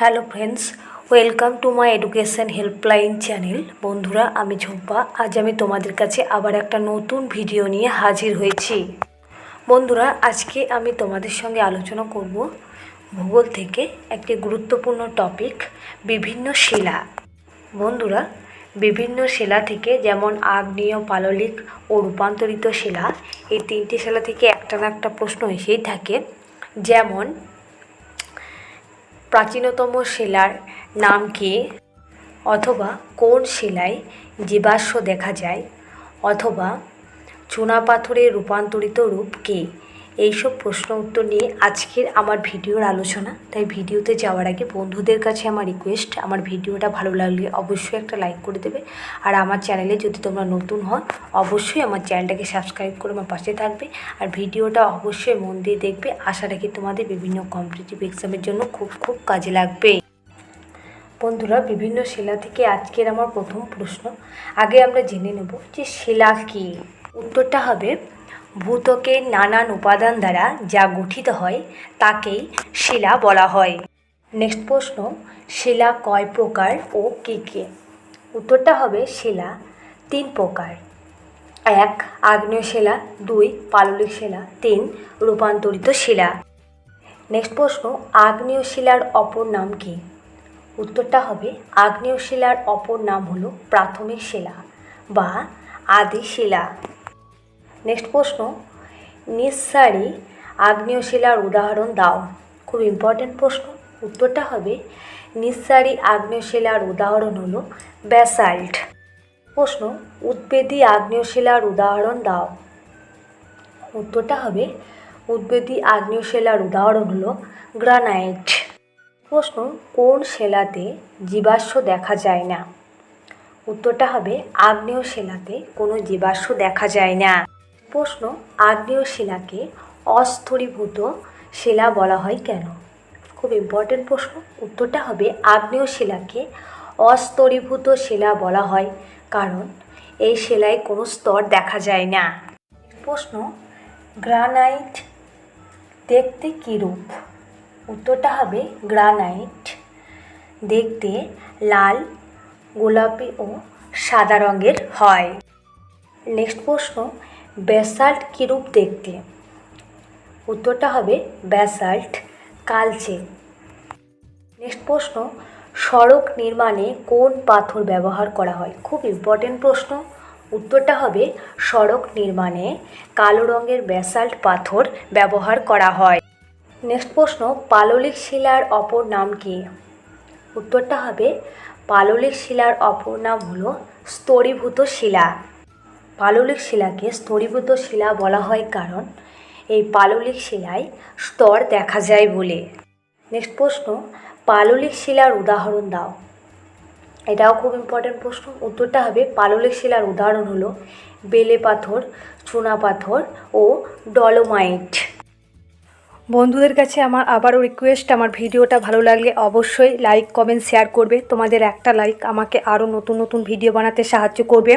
Hello friends welcome to my education helpline channel বন্ধুরা, আমি ঝুম্পা। আজ আমি তোমাদের কাছে আবার একটা নতুন ভিডিও নিয়ে হাজির হয়েছি। বন্ধুরা, আজকে আমি তোমাদের সঙ্গে আলোচনা করব ভূগোল থেকে একটি গুরুত্বপূর্ণ টপিক বিভিন্ন শিলা। বন্ধুরা, বিভিন্ন শিলা থেকে যেমন আগ্নেয়, পাললিক ও রূপান্তরিত শিলা, এই তিনটি শিলা থেকে একটা না একটা প্রশ্ন এসেই থাকে। যেমন প্রাচীনতম শিলার নাম কি? অথবা কোন শিলায় জীবাশ্ম দেখা যায়? অথবা চুনাপাথরের রূপান্তরিত রূপ কী? এইসব প্রশ্ন উত্তর নিয়ে আজকের আমার ভিডিওর আলোচনা। তাই ভিডিওতে যাওয়ার আগে বন্ধুদের কাছে আমার রিকোয়েস্ট আমার ভিডিওটা ভালো লাগলে অবশ্যই একটা লাইক করে দেবে। আর আমার চ্যানেলে যদি তোমরা নতুন হও, অবশ্যই আমার চ্যানেলটাকে সাবস্ক্রাইব করে আমার পাশে থাকবে। আর ভিডিওটা অবশ্যই মন দিয়ে দেখবে। আশা রাখি তোমাদের বিভিন্ন কম্পিটিটিভ এক্সামের জন্য খুব খুব কাজে লাগবে। বন্ধুরা, বিভিন্ন শিলা থেকে আজকের আমার প্রথম প্রশ্ন। আগে আমরা জেনে নেব যে শিলা কী? উত্তরটা হবে ভূত্বকের নানান উপাদান দ্বারা যা গঠিত হয়, তাকেই শিলা বলা হয়। নেক্সট প্রশ্ন, শিলা কয় প্রকার ও কী কী? উত্তরটা হবে শিলা, তিন প্রকার। এক, আগ্নেয় শিলা, দুই, পাললিক শিলা, তিন, রূপান্তরিত শিলা। নেক্সট প্রশ্ন, আগ্নেয় শিলার অপর নাম কী? উত্তরটা হবে, আগ্নেয় শিলার অপর নাম হলো প্রাথমিক শিলা বা আদি শিলা নেক্সট প্রশ্ন, নিঃসারী আগ্নেয় শিলার উদাহরণ দাও। খুব ইম্পর্ট্যান্ট প্রশ্ন। উত্তরটা হবে, নিঃসারী আগ্নেয় শিলার উদাহরণ হলো ব্যাসাল্ট প্রশ্ন, উদ্বেদী আগ্নেয় শিলার উদাহরণ দাও। উত্তরটা হবে, উদ্বেদী আগ্নেয় শিলার উদাহরণ হলো গ্রানাইট প্রশ্ন, কোন শিলাতে জীবাশ্ম দেখা যায় না? উত্তরটা হবে আগ্নেয় শিলাতে কোনো জীবাশ্ম দেখা যায় না। প্রশ্ন আগ্নেয় শিলাকে অস্থরীভূত শিলা বলা হয় কেন? খুব ইম্পর্টেন্ট প্রশ্ন। উত্তরটা হবে আগ্নেয় শিলাকে অস্তরীভূত শিলা বলা হয় কারণ এই শিলায় কোনো স্তর দেখা যায় না। প্রশ্ন, গ্রানাইট দেখতে কীরূপ? উত্তরটা হবে গ্রানাইট দেখতে লাল, গোলাপি ও সাদা রঙের হয়। নেক্সট প্রশ্ন ব্যাসাল্ট কীরূপ দেখতে? উত্তরটা হবে ব্যাসাল্ট কালচে। নেক্সট প্রশ্ন, সড়ক নির্মাণে কোন পাথর ব্যবহার করা হয়? খুব ইম্পর্টেন্ট প্রশ্ন। উত্তরটা হবে সড়ক নির্মাণে কালো রঙের ব্যাসাল্ট পাথর ব্যবহার করা হয়। নেক্সট প্রশ্ন, পাললিক শিলার অপর নাম কি? উত্তরটা হবে পাললিক শিলার অপর নাম হলো স্তরীভূত শিলা। পাললিক শিলাকে স্তরীভূত শিলা বলা হয় কারণ এই পাললিক শিলায় স্তর দেখা যায় বলে। নেক্সট প্রশ্ন, পাললিক শিলার উদাহরণ দাও। এটাও খুব ইম্পর্ট্যান্ট প্রশ্ন। উত্তরটা হবে, পাললিক শিলার উদাহরণ হলো বেলে পাথর, চুনা পাথর ও ডলোমাইট। বন্ধুদের কাছে আমার আবারও রিকোয়েস্ট আমার ভিডিওটা ভালো লাগলে অবশ্যই লাইক কমেন্ট শেয়ার করবে। তোমাদের একটা লাইক আমাকে আরও নতুন নতুন ভিডিও বানাতে সাহায্য করবে।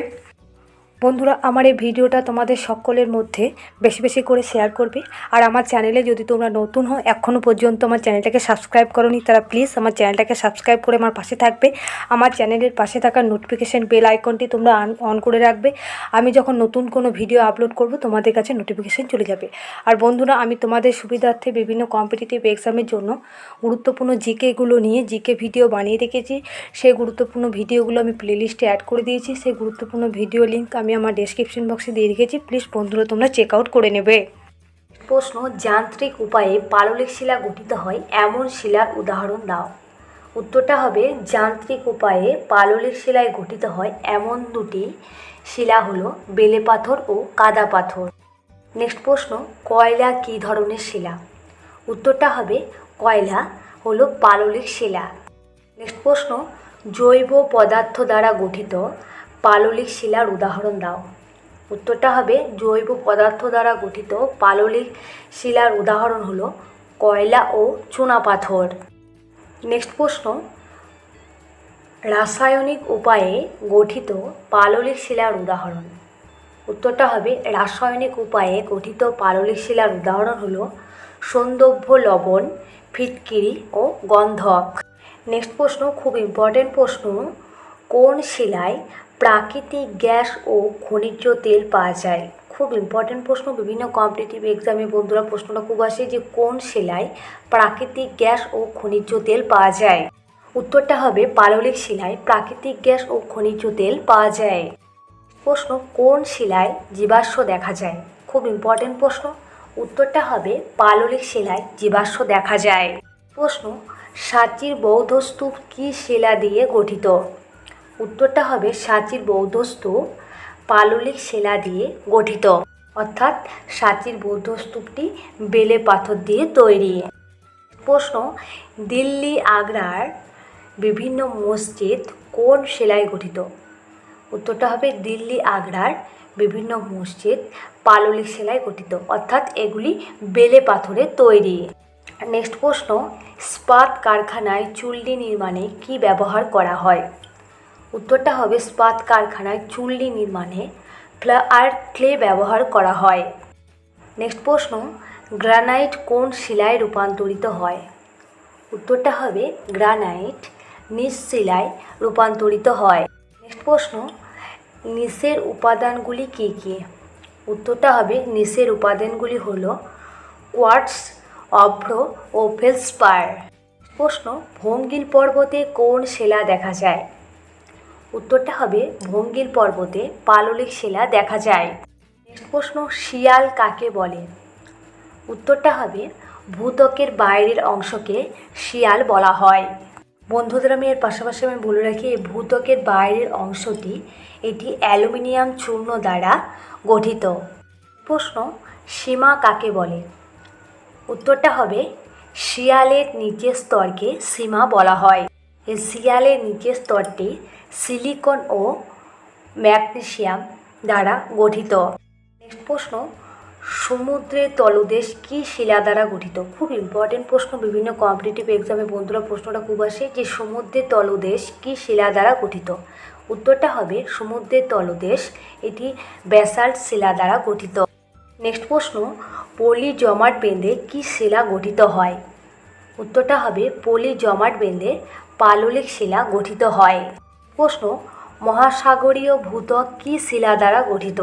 বন্ধুরা, আমার এই ভিডিওটা তোমাদের সকলের মধ্যে বেশি বেশি করে শেয়ার করবে। আর আমার চ্যানেলে যদি তোমরা নতুন হও এখনও পর্যন্ত আমার চ্যানেলটাকে সাবস্ক্রাইব করনি, তারা প্লিজ আমার চ্যানেলটাকে সাবস্ক্রাইব করে আমার পাশে থাকবে। আমার চ্যানেলের পাশে থাকা নোটিফিকেশান বেল আইকনটি তোমরা অন করে রাখবে। আমি যখন নতুন কোনো ভিডিও আপলোড করব, তোমাদের কাছে নোটিফিকেশান চলে যাবে। আর বন্ধুরা, আমি তোমাদের সুবিধার্থে বিভিন্ন কম্পিটিটিভ এক্সামের জন্য গুরুত্বপূর্ণ জিকেগুলো নিয়ে জিকে ভিডিও বানিয়ে রেখেছি। সেই গুরুত্বপূর্ণ ভিডিওগুলো আমি প্লেলিস্টে অ্যাড করে দিয়েছি। সেই গুরুত্বপূর্ণ ভিডিও লিঙ্ক আমি আমি আমার ডেসক্রিপশন বক্সে দিয়ে রেখেছি। প্লিজ বন্ধুরা, তোমরা চেক আউট করে নেবে। প্রশ্ন, যান্ত্রিক উপায়ে পাললিক শিলা গঠিত হয়, এমন শিলার উদাহরণ দাও। উত্তরটা হবে, যান্ত্রিক উপায়ে পাললিক শিলায় গঠিত হয় এমন দুটি শিলা হলো বেলে পাথর ও কাদা পাথর। নেক্সট প্রশ্ন, কয়লা কী ধরনের শিলা? উত্তরটা হবে, কয়লা হলো পাললিক শিলা। নেক্সট প্রশ্ন, জৈব পদার্থ দ্বারা গঠিত পাললিক শিলার উদাহরণ দাও। উত্তরটা হবে জৈব পদার্থ দ্বারা গঠিত পাললিক শিলার উদাহরণ হলো কয়লা ও চুনাপাথর নেক্সট প্রশ্ন, রাসায়নিক উপায়ে গঠিত পাললিক শিলার উদাহরণ। উত্তরটা হবে রাসায়নিক উপায়ে গঠিত পাললিক শিলার উদাহরণ হলো সৌন্দর্য লবণ, ফিটকিরি ও গন্ধক। নেক্সট প্রশ্ন, খুব ইম্পর্টেন্ট প্রশ্ন, কোন শিলায় প্রাকৃতিক গ্যাস ও খনিজ তেল পাওয়া যায়। খুব ইম্পর্টেন্ট প্রশ্ন। বিভিন্ন কম্পিটিটিভ এক্সামে বন্ধুরা প্রশ্নটা খুব আসে যে, কোন শিলায় প্রাকৃতিক গ্যাস ও খনিজ তেল পাওয়া যায়? উত্তরটা হবে পাললিক শিলায় প্রাকৃতিক গ্যাস ও খনিজ তেল পাওয়া যায়। প্রশ্ন, কোন শিলায় জীবাশ্ম দেখা যায়? খুব ইম্পর্টেন্ট প্রশ্ন। উত্তরটা হবে পাললিক শিলায় জীবাশ্ম দেখা যায়। প্রশ্ন, সাঁচির বৌদ্ধ স্তূপ কী শিলা দিয়ে গঠিত? উত্তরটা হবে সাঁচির বৌদ্ধ স্তূপ পাললিক শিলা দিয়ে গঠিত। অর্থাৎ সাঁচির বৌদ্ধ স্তূপটি বেলে পাথর দিয়ে তৈরি। প্রশ্ন, দিল্লি আগ্রার বিভিন্ন মসজিদ কোন শিলায় গঠিত? উত্তরটা হবে দিল্লি আগ্রার বিভিন্ন মসজিদ পাললিক শিলায় গঠিত। অর্থাৎ এগুলি বেলে পাথরে তৈরি। নেক্সট প্রশ্ন ইস্পাত কারখানায় চুল্লি নির্মাণে কি ব্যবহার করা হয়? উত্তরটা হবে ইস্পাত কারখানায় চুল্লি নির্মাণে আর ক্লে ব্যবহার করা হয়। নেক্সট প্রশ্ন, গ্রানাইট কোন শিলায় রূপান্তরিত হয়? উত্তরটা হবে গ্রানাইট নিচ শিলায় রূপান্তরিত হয়। নেক্সট প্রশ্ন, নিচের উপাদানগুলি কী কী? উত্তরটা হবে নিচের উপাদানগুলি হলো কোয়ার্টস অভ্র ও ফেলস্পার। প্রশ্ন, ভঙ্গিল পর্বতে কোন শিলা দেখা যায়? উত্তরটা হবে ভঙ্গিল পর্বতে পাললিক শিলা দেখা যায়। নেক্সট প্রশ্ন, শিয়াল কাকে বলে? উত্তরটা হবে ভূত্বকের বাইরের অংশকে শিয়াল বলা হয়। বন্ধুদের আমি এর পাশাপাশি আমি বলে রাখি, এই ভূত্বকের বাইরের অংশটি এটি অ্যালুমিনিয়াম চূর্ণ দ্বারা গঠিত। প্রশ্ন, সীমা কাকে বলে? উত্তরটা হবে, শিয়ালের নিচের স্তরকে সীমা বলা হয়। এই শিয়ালের নিচের স্তরটি সিলিকন ও ম্যাগনেশিয়াম দ্বারা গঠিত। নেক্সট প্রশ্ন, সমুদ্রের তলদেশ কি শিলা দ্বারা গঠিত? খুব ইম্পর্টেন্ট প্রশ্ন, বিভিন্ন কম্পিটিটিভ এক্সামে বন্ধুরা প্রশ্নটা খুব আসে যে সমুদ্রের তলদেশ কি শিলা দ্বারা গঠিত? উত্তরটা হবে সমুদ্রের তলদেশ, এটি ব্যাসাল্ট শিলা দ্বারা গঠিত। নেক্সট প্রশ্ন, পলি জমাট বেঁধে কি শিলা গঠিত হয়? উত্তরটা হবে পলি জমাট বেঁধে পাললিক শিলা গঠিত হয়। প্রশ্ন, মহাসাগরীয় ভূত্বক কি শিলা দ্বারা গঠিত?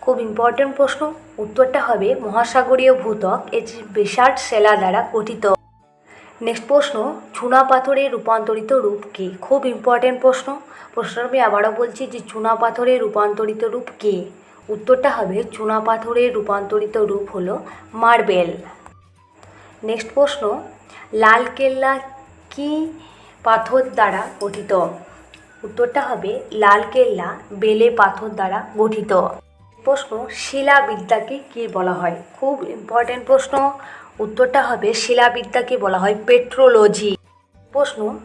খুব ইম্পর্টেন্ট প্রশ্ন। উত্তরটা হবে, মহাসাগরীয় ভূত্বক এটি বিশাট শিলা দ্বারা গঠিত। নেক্সট প্রশ্ন, চুনা পাথরের রূপান্তরিত রূপ কী? খুব ইম্পর্টেন্ট প্রশ্ন। প্রশ্নটা আমি আবারও বলছি যে, চুনা পাথরের রূপান্তরিত রূপ কী? উত্তরটা হবে, চুনা পাথরের রূপান্তরিত রূপ হলো মার্বেল। নেক্সট প্রশ্ন লালকেল্লা কি পাথর দ্বারা গঠিত। উত্তরটা হবে লালকেল্লা বেলে পাথর দ্বারা গঠিত। প্রশ্ন, শিলাবিদ্যাকে কি বলা হয়? খুব ইম্পর্টেন্ট প্রশ্ন। উত্তরটা হবে শিলাবিদ্যাকে বলা হয় পেট্রোলজি। প্রশ্ন,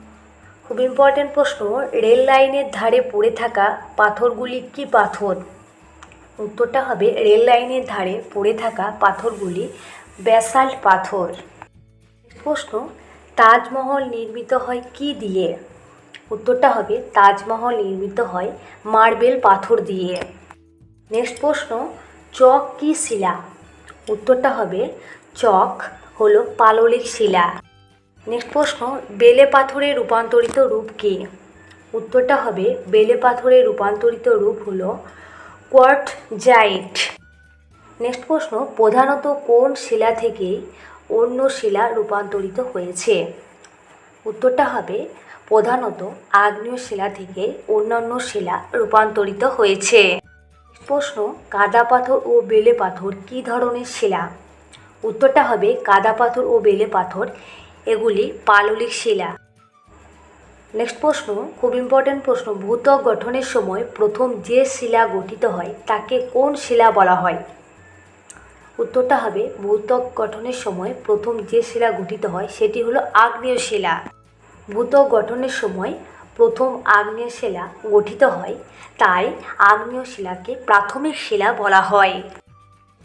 খুব ইম্পর্টেন্ট প্রশ্ন, রেল লাইনের ধারে পড়ে থাকা পাথরগুলি কি পাথর? উত্তরটা হবে রেল লাইনের ধারে পড়ে থাকা পাথরগুলি ব্যাসাল্ট পাথর। প্রশ্ন তাজমহল নির্মিত হয় কি দিয়ে? উত্তরটা হবে, তাজমহল নির্মিত হয় মার্বেল পাথর দিয়ে। নেক্সট প্রশ্ন, চক কি শিলা? উত্তরটা হবে, চক হলো পাললিক শিলা। নেক্সট প্রশ্ন, বেলে পাথরে রূপান্তরিত রূপ কী? উত্তরটা হবে, বেলে পাথরে রূপান্তরিত রূপ হলো কোয়ার্ট জাইট নেক্সট প্রশ্ন, প্রধানত কোন শিলা থেকে অন্য শিলা রূপান্তরিত হয়েছে। উত্তরটা হবে, প্রধানত আগ্নেয় শিলা থেকে অন্যান্য শিলা রূপান্তরিত হয়েছে। প্রশ্ন, কাদা পাথর ও বেলে পাথর কী ধরনের শিলা? উত্তরটা হবে, কাদা পাথর ও বেলে পাথর, এগুলি পাললিক শিলা। নেক্সট প্রশ্ন, খুব ইম্পর্টেন্ট প্রশ্ন, ভূত্বক গঠনের সময় প্রথম যে শিলা গঠিত হয়, তাকে কোন শিলা বলা হয়? উত্তরটা হবে ভূত্বক গঠনের সময় প্রথম যে শিলা গঠিত হয় সেটি হলো আগ্নেয় শিলা। ভূত্বক গঠনের সময় প্রথম আগ্নেয় শিলা গঠিত হয়, তাই আগ্নেয় শিলাকে প্রাথমিক শিলা বলা হয়।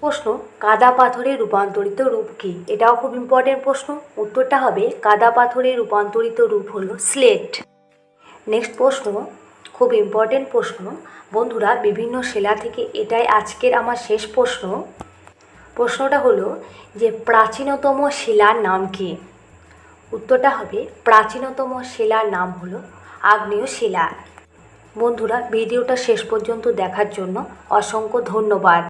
প্রশ্ন, কাদা পাথরে রূপান্তরিত রূপ কী? এটাও খুব ইম্পর্টেন্ট প্রশ্ন। উত্তরটা হবে, কাদা পাথরে রূপান্তরিত রূপ হলো স্লেট। নেক্সট প্রশ্ন, খুব ইম্পর্টেন্ট প্রশ্ন। বন্ধুরা, বিভিন্ন শিলা থেকে এটাই আজকের আমার শেষ প্রশ্ন। প্রশ্নটা হলো যে প্রাচীনতম শিলার নাম কী? উত্তরটা হবে প্রাচীনতম শিলার নাম হলো আগ্নেয় শিলা। বন্ধুরা, ভিডিওটা শেষ পর্যন্ত দেখার জন্য অসংখ্য ধন্যবাদ।